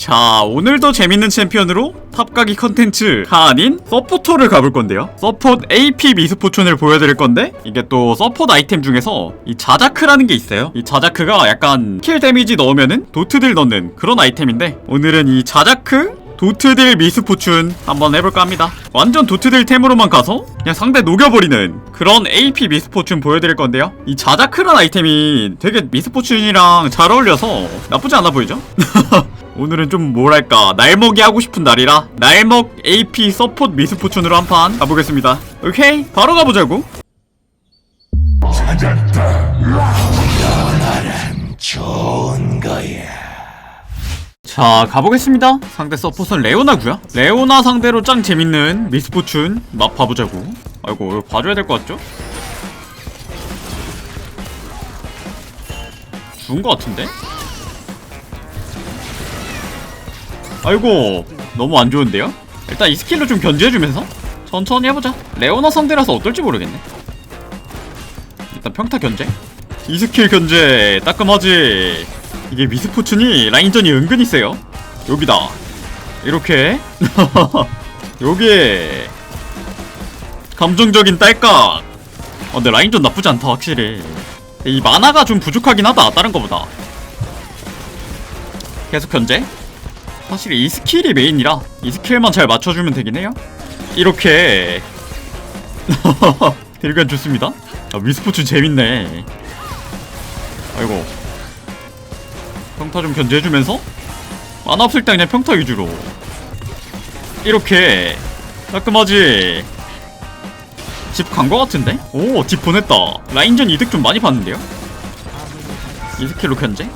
자 오늘도 재밌는 챔피언으로 탑가기 컨텐츠가 아닌 서포터를 가볼 건데요 서폿 AP 미스포춘을 보여드릴 건데 이게 또 서폿 아이템 중에서 이 자자크라는 게 있어요 이 자자크가 약간 킬 데미지 넣으면은 도트들 넣는 그런 아이템인데 오늘은 이 자자크 도트딜 미스포춘 한번 해볼까 합니다. 완전 도트딜 템으로만 가서 그냥 상대 녹여버리는 그런 AP 미스포춘 보여드릴 건데요. 이 자자크란 아이템이 되게 미스포춘이랑 잘 어울려서 나쁘지 않아 보이죠? 오늘은 좀 뭐랄까 날먹이 하고 싶은 날이라 날먹 AP 서폿 미스포춘으로 한 판 가보겠습니다. 오케이 바로 가보자고. 좋은 거야. 자 가보겠습니다 상대 서폿은 레오나고요 레오나 상대로 짱 재밌는 미스포춘 맛 봐보자고 아이고 이거 봐줘야 될 것 같죠? 죽은 것 같은데? 아이고 너무 안 좋은데요? 일단 이 스킬로 좀 견제해주면서 천천히 해보자. 레오나 상대라서 어떨지 모르겠네. 일단 평타 견제. 이 스킬 견제 따끔하지. 이게 미스포춘이 라인전이 은근히 세요. 여기다. 이렇게. 여기에 감정적인 딸깍. 어, 근데 라인전 나쁘지 않다 확실히. 이 만화가 좀 부족하긴 하다 다른 거보다. 계속 견제 사실 이 스킬이 메인이라 이 스킬만 잘 맞춰주면 되긴 해요 이렇게 딜간 좋습니다 아, 미스포춘 재밌네 아이고 평타 좀 견제해주면서 만화 없을 때 그냥 평타 위주로 이렇게 깔끔하지 집 간 거 같은데? 오, 집 보냈다. 라인전 이득 좀 많이 봤는데요? 이 스킬로 견제?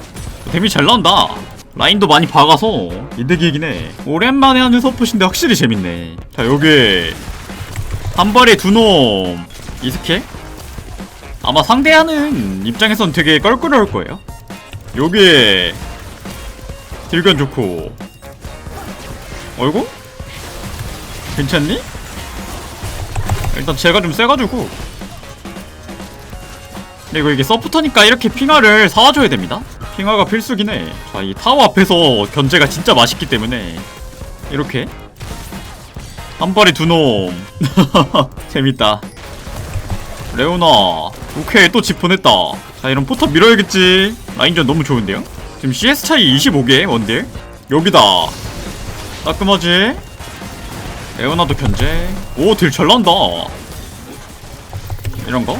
데미 잘 나온다. 라인도 많이 박아서 이득이긴 해. 오랜만에 하는 서폿인데 확실히 재밌네. 자, 여기 한 발에 두 놈. 이 스킬? 아마 상대하는 입장에선 되게 껄끄러울 거예요. 여기에 딜견 좋고 어이구? 괜찮니? 일단 제가 좀 세가지고 이거 이게 서포터니까 이렇게 핑화를 사와줘야 됩니다. 핑화가 필수긴 해 자 이 타워 앞에서 견제가 진짜 맛있기 때문에. 이렇게. 한 발에 두놈. 재밌다. 레오나. 오케이 또 집 보냈다. 자 이런 포탑 밀어야겠지. 라인전 너무 좋은데요? 지금 CS 차이 25개 원딜. 여기다. 따끔하지? 레오나도 견제. 오딜 잘난다. 이런거?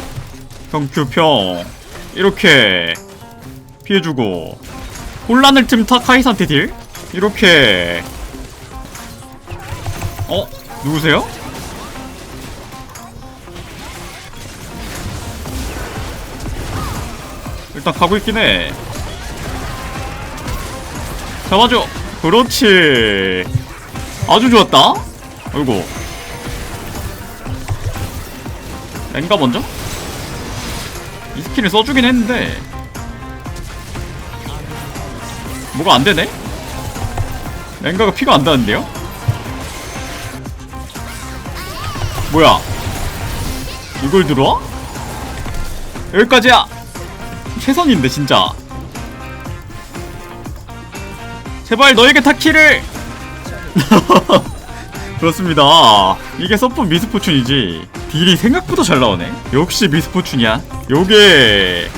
평큐평 이렇게 피해주고 혼란을 틈타 카이산테 딜 이렇게 어? 누구세요? 일단 가고 있긴 해. 잡아줘. 그렇지. 아주 좋았다. 아이고. 랭가 먼저? 이 스킬을 써주긴 했는데 뭐가 안 되네? 랭가가 피가 안 닿는데요? 뭐야? 이걸 들어와? 여기까지야! 최선인데 진짜 제발 너에게 타키를 그렇습니다. 이게 서폿 미스포춘이지. 딜이 생각보다 잘 나오네. 역시 미스포춘이야. 요게.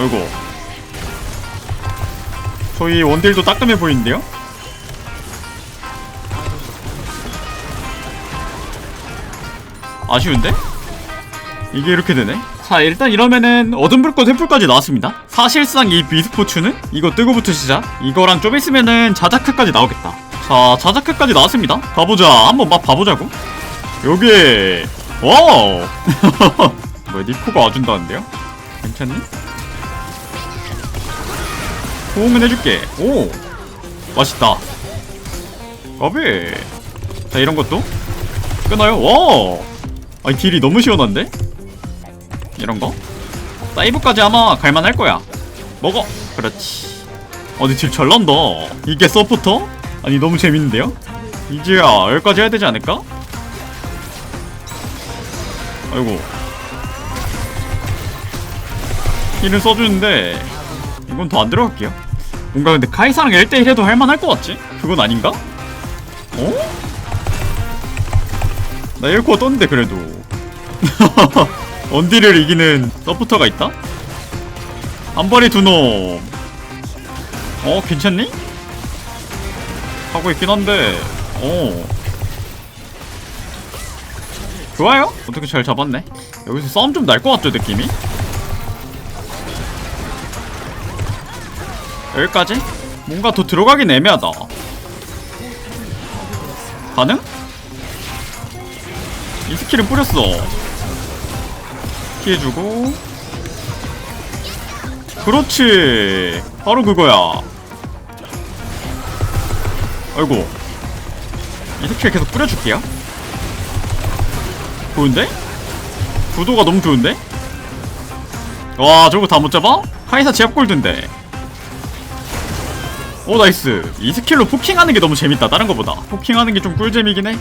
어이구 저희 원딜도 따끔해 보이는데요? 아쉬운데? 이게 이렇게 되네? 자 일단 이러면은 어둠불꽃 횃불까지 나왔습니다. 사실상 이 미스포츠는 이거 뜨고부터 시작. 이거랑 좀 있으면은 자자크까지 나오겠다 자 자자크까지 나왔습니다 가보자 한번 맛 봐보자고 여기 와우 뭐야 니코가 와준다는데요? 괜찮니? 호응은 해줄게 오 맛있다 까비 자 이런 것도 끊어요 와 아니 딜이 너무 시원한데? 이런 거? 사이브까지 아마 갈만할 거야. 먹어. 그렇지. 어디 딜잘 난다. 이게 서포터? 아니 너무 재밌는데요? 이제야 여기까지 해야 되지 않을까? 아이고. 힐을 써주는데 이건 더 안 들어갈게요. 뭔가 근데 카이사랑 1대1 해도 할만할 것 같지? 그건 아닌가? 어? 나 1코어 떴는데 그래도 언디를 이기는 서포터가 있다? 한 번에 두놈 어 괜찮니? 하고 있긴 한데 어 좋아요? 어떻게 잘 잡았네 여기서 싸움 좀 날 것 같죠 느낌이? 여기까지? 뭔가 더 들어가긴 애매하다 가능? 이 스킬은 뿌렸어 피해주고 그렇지 바로 그거야 아이고. 이 스킬 계속 뿌려줄게요. 좋은데? 구도가 너무 좋은데? 와 저거 다 못 잡아? 카이사 제압 골드인데. 오 나이스. 이 스킬로 포킹하는 게 너무 재밌다 다른 거보다. 포킹하는 게 좀 꿀잼이긴 해.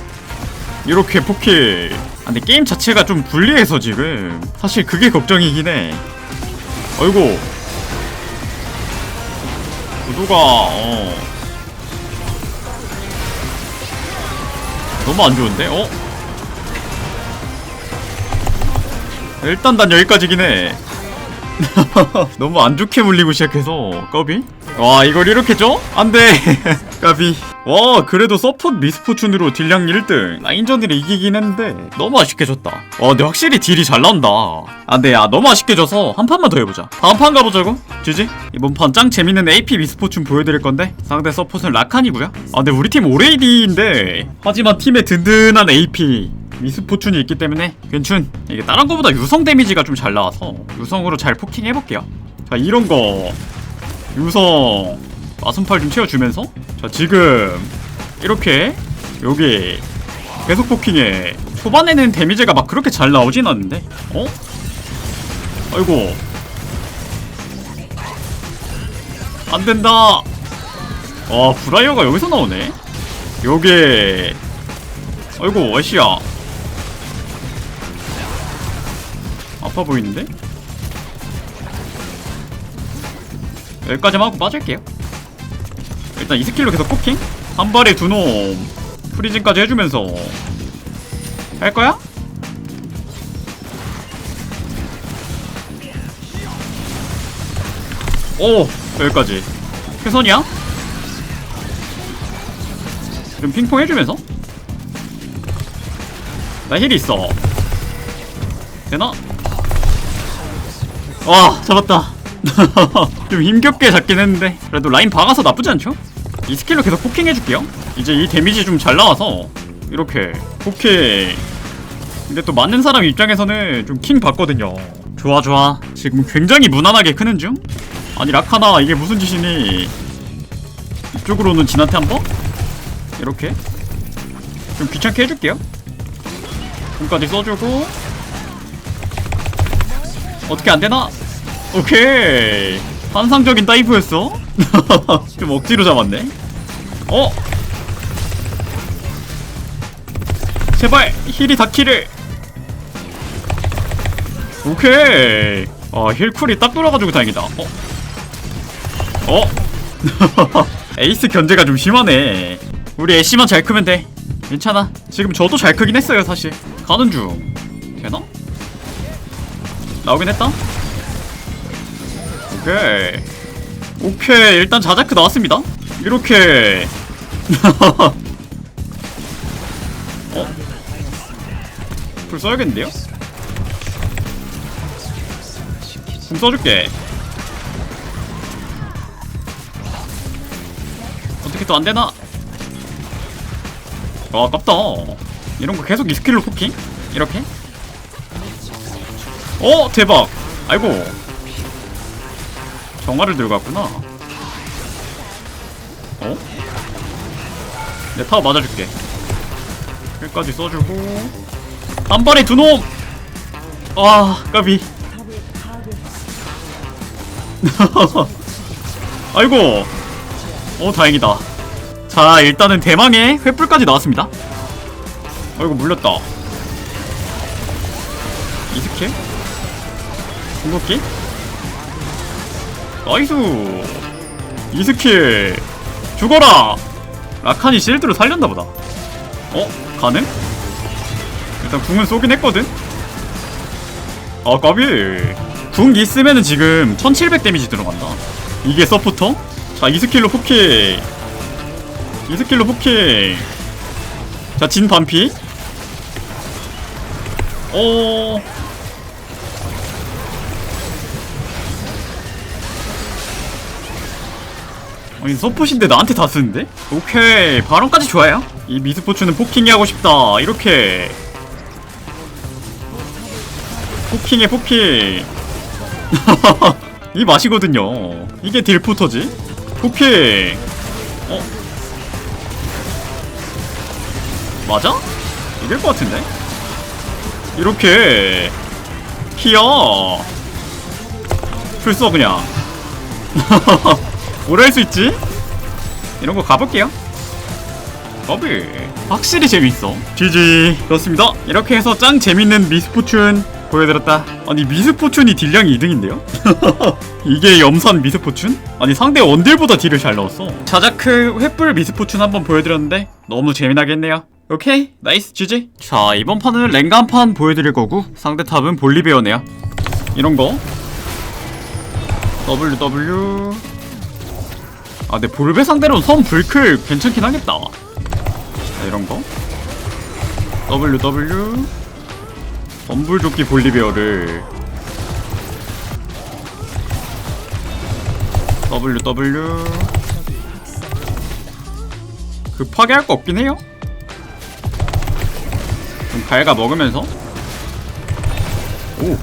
이렇게 포킹 아, 근데 게임 자체가 좀 불리해서 지금. 사실 그게 걱정이긴 해. 어이구 구도가 어 너무 안 좋은데? 어? 일단 난 여기까지긴 해 너무 안 좋게 물리고 시작해서 까비? 와 이걸 이렇게 줘? 안돼. 까비. 와 그래도 서폿 미스포춘으로 딜량 1등. 라인전을 이기긴 했는데 너무 아쉽게 졌다. 와 근데 확실히 딜이 잘 나온다. 안돼 야 너무 아쉽게 져서 한 판만 더 해보자. 다음 판 가보자고 지지? 이번 판 짱 재밌는 AP 미스포춘 보여드릴 건데 상대 서폿은 라칸이고요. 아 근데 우리 팀 오레이디인데 하지만 팀에 든든한 AP 미스포춘이 있기 때문에 괜춘. 이게 다른 거보다 유성 데미지가 좀 잘 나와서 유성으로 잘 포킹 해볼게요. 자 이런 거 유성 마순팔 좀 채워주면서? 자 지금 이렇게 여기 계속 포킹해. 초반에는 데미지가 막 그렇게 잘 나오진 않는데? 어? 아이고. 안된다. 와 브라이어가 여기서 나오네? 요게 아이고 애쉬야. 아파 보이는데? 여기까지만 하고 빠질게요. 일단 이 스킬로 계속 포킹? 한 발에 두 놈. 프리징까지 해주면서. 할 거야? 오 여기까지. 최선이야? 좀 핑퐁 해주면서? 나 힐이 있어. 되나? 와 잡았다 좀 힘겹게 잡긴 했는데 그래도 라인 박아서 나쁘지 않죠? 이 스킬로 계속 포킹 해줄게요 이제 이 데미지 좀 잘 나와서 이렇게 포킹 근데 또 맞는 사람 입장에서는 좀 킹 받거든요 좋아 좋아 지금 굉장히 무난하게 크는 중? 아니 라카나 이게 무슨 짓이니 이쪽으로는 진한테 한번? 이렇게 좀 귀찮게 해줄게요 돈까지 써주고 어떻게 안되나? 오케이. 환상적인 다이브였어? 좀 억지로 잡았네. 어? 제발 힐이 닿기를 오케이. 아 힐쿨이 딱 돌아가지고 다행이다. 어? 어? 에이스 견제가 좀 심하네. 우리 애쉬만 잘 크면 돼. 괜찮아. 지금 저도 잘 크긴 했어요 사실. 가는 중. 되나? 나오긴 했다 오케이 오케이 일단 자자크 나왔습니다 이렇게 어? 불 써야겠는데요? 궁 써줄게 어떻게 또 안되나? 아 아깝다 이런 거 계속 이 스킬로 포킹? 이렇게? 어 대박 아이고 정화를 들고 왔구나. 어? 내 타워 맞아줄게. 여기까지 써주고. 한 발에 두놈! 아 까비. 아이고. 어 다행이다. 자 일단은 대망의 횃불까지 나왔습니다. 아이고 물렸다. 이 스킬? 궁극기? 나이스. 이 스킬 죽어라. 라칸이 실드로 살렸나 보다. 어? 가능? 일단 궁은 쏘긴 했거든? 아 까비. 궁 있으면은 지금 1700 데미지 들어간다. 이게 서포터? 자 이 스킬로 포킹 이 스킬로 포킹 자진 반피. 어 아니 서폿인데 나한테 다 쓰는데? 오케이 발언까지 좋아요? 이 미스포츠는 포킹이 하고 싶다. 이렇게. 포킹해 포킹. 이 맛이거든요. 이게 딜포터지? 포킹. 어? 맞아? 이길 것 같은데? 이렇게. 키어. 풀써 그냥 오래 할수 있지? 이런 거 가볼게요. 더블 확실히 재밌어. GG 그렇습니다. 이렇게 해서 짱 재밌는 미스포춘 보여드렸다. 아니 미스포춘이 딜량이 2등인데요? 이게 염산 미스포춘? 아니 상대 원딜보다 딜을 잘 넣었어. 자자크 횃불 미스포춘 한번 보여드렸는데 너무 재미나게 했네요. 오케이 나이스 GG 자 이번 판은 랭가 한 판 보여드릴 거고 상대 탑은 볼리베어네요. 이런 거 WW 아, 근데 볼베 상대로는 선 불클 괜찮긴 하겠다. 자, 이런 거. WW. 덤불조끼 볼리베어를. WW. 급하게 할 거 없긴 해요. 좀 갈가 먹으면서. 오.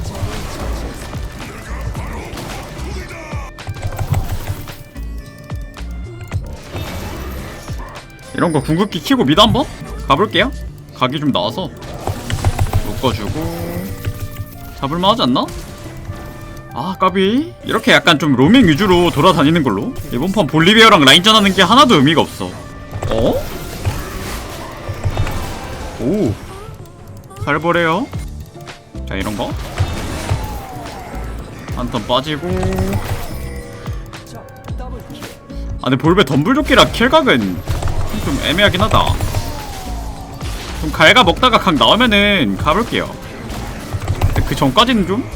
이런 거 궁극기 키고 미드 한번? 가볼게요. 각이 좀 나와서. 묶어주고. 잡을만 하지 않나? 아 까비. 이렇게 약간 좀 로밍 위주로 돌아다니는 걸로. 이번 판 볼리비아랑 라인전 하는 게 하나도 의미가 없어. 어? 오. 살벌해요. 자 이런 거. 한턴 빠지고. 아 근데 볼베 덤불조끼라 킬각은 좀 애매하긴 하다. 좀 갈가 먹다가 각 나오면은 가볼게요. 그 전까지는 좀?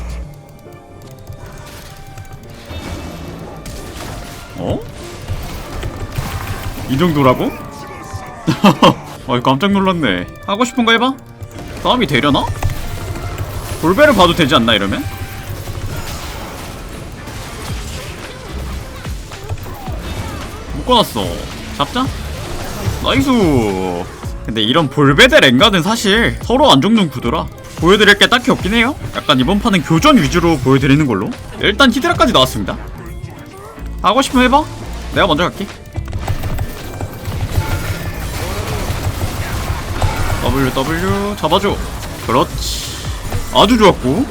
어? 이 정도라고? 아 깜짝 놀랐네. 하고 싶은 거 해봐. 싸움이 되려나? 볼베를 봐도 되지 않나 이러면? 묶어놨어. 잡자. 나이스. 근데 이런 볼베데 랭가는 사실 서로 안 죽는 구도라 보여드릴 게 딱히 없긴 해요. 약간 이번 판은 교전 위주로 보여드리는 걸로. 일단 히드라까지 나왔습니다. 하고 싶으면 해봐. 내가 먼저 갈게. WW 잡아줘. 그렇지. 아주 좋았고.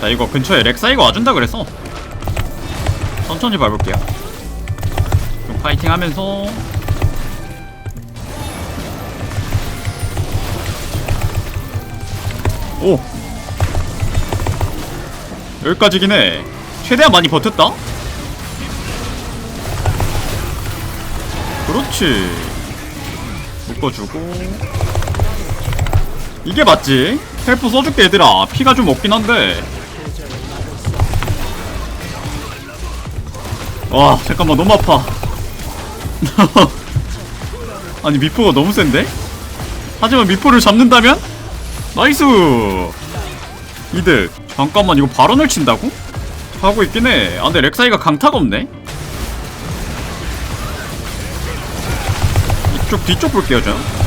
자 이거 근처에 렉사이가 와준다 그래서 천천히 밟을게요. 좀 파이팅 하면서. 오. 여기까지긴 해. 최대한 많이 버텼다? 그렇지. 묶어주고. 이게 맞지? 헬프 써줄게 얘들아. 피가 좀 없긴 한데. 와 잠깐만 너무 아파 아니 미포가 너무 센데? 하지만 미포를 잡는다면? 나이스 이득 잠깐만 이거 발언을 친다고? 하고 있긴 해 아, 근데 렉사이가 강타가 없네 이쪽 뒤쪽 볼게요 저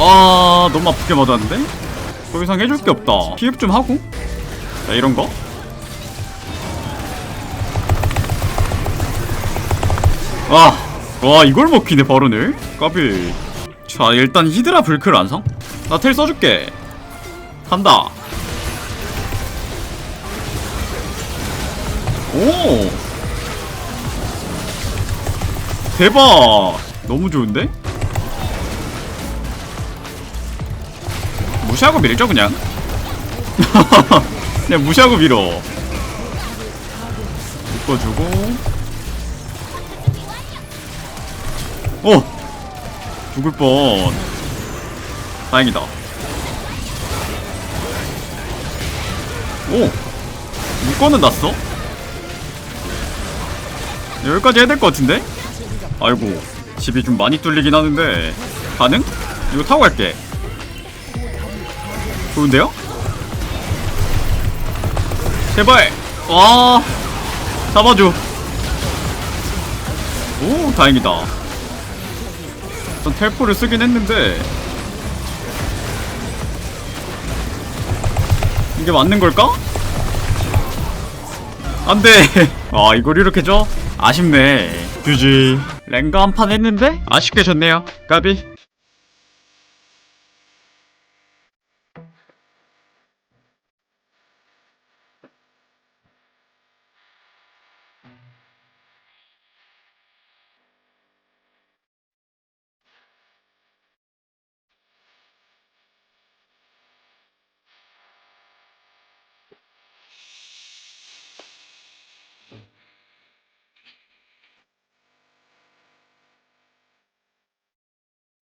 아 너무 아프게 맞았는데? 더 이상 해줄 게 없다 피흡 좀 하고 자 이런 거 와, 와 이걸 먹히네 발언을. 까비. 자 일단 히드라 불클 완성. 나 텔 써줄게. 간다. 오! 대박! 너무 좋은데? 무시하고 밀죠 그냥? 그냥 무시하고 밀어. 묶어주고 어! 죽을 뻔. 다행이다. 오! 묶어는 났어? 여기까지 해야 될 것 같은데? 아이고 집이 좀 많이 뚫리긴 하는데. 가능? 이거 타고 갈게. 좋은데요? 제발! 와! 잡아줘. 오 다행이다 전 텔포를 쓰긴 했는데 이게 맞는 걸까? 안돼. 아 이걸 이렇게 줘? 아쉽네. GG 랭가 한 판 했는데 아쉽게 졌네요. 까비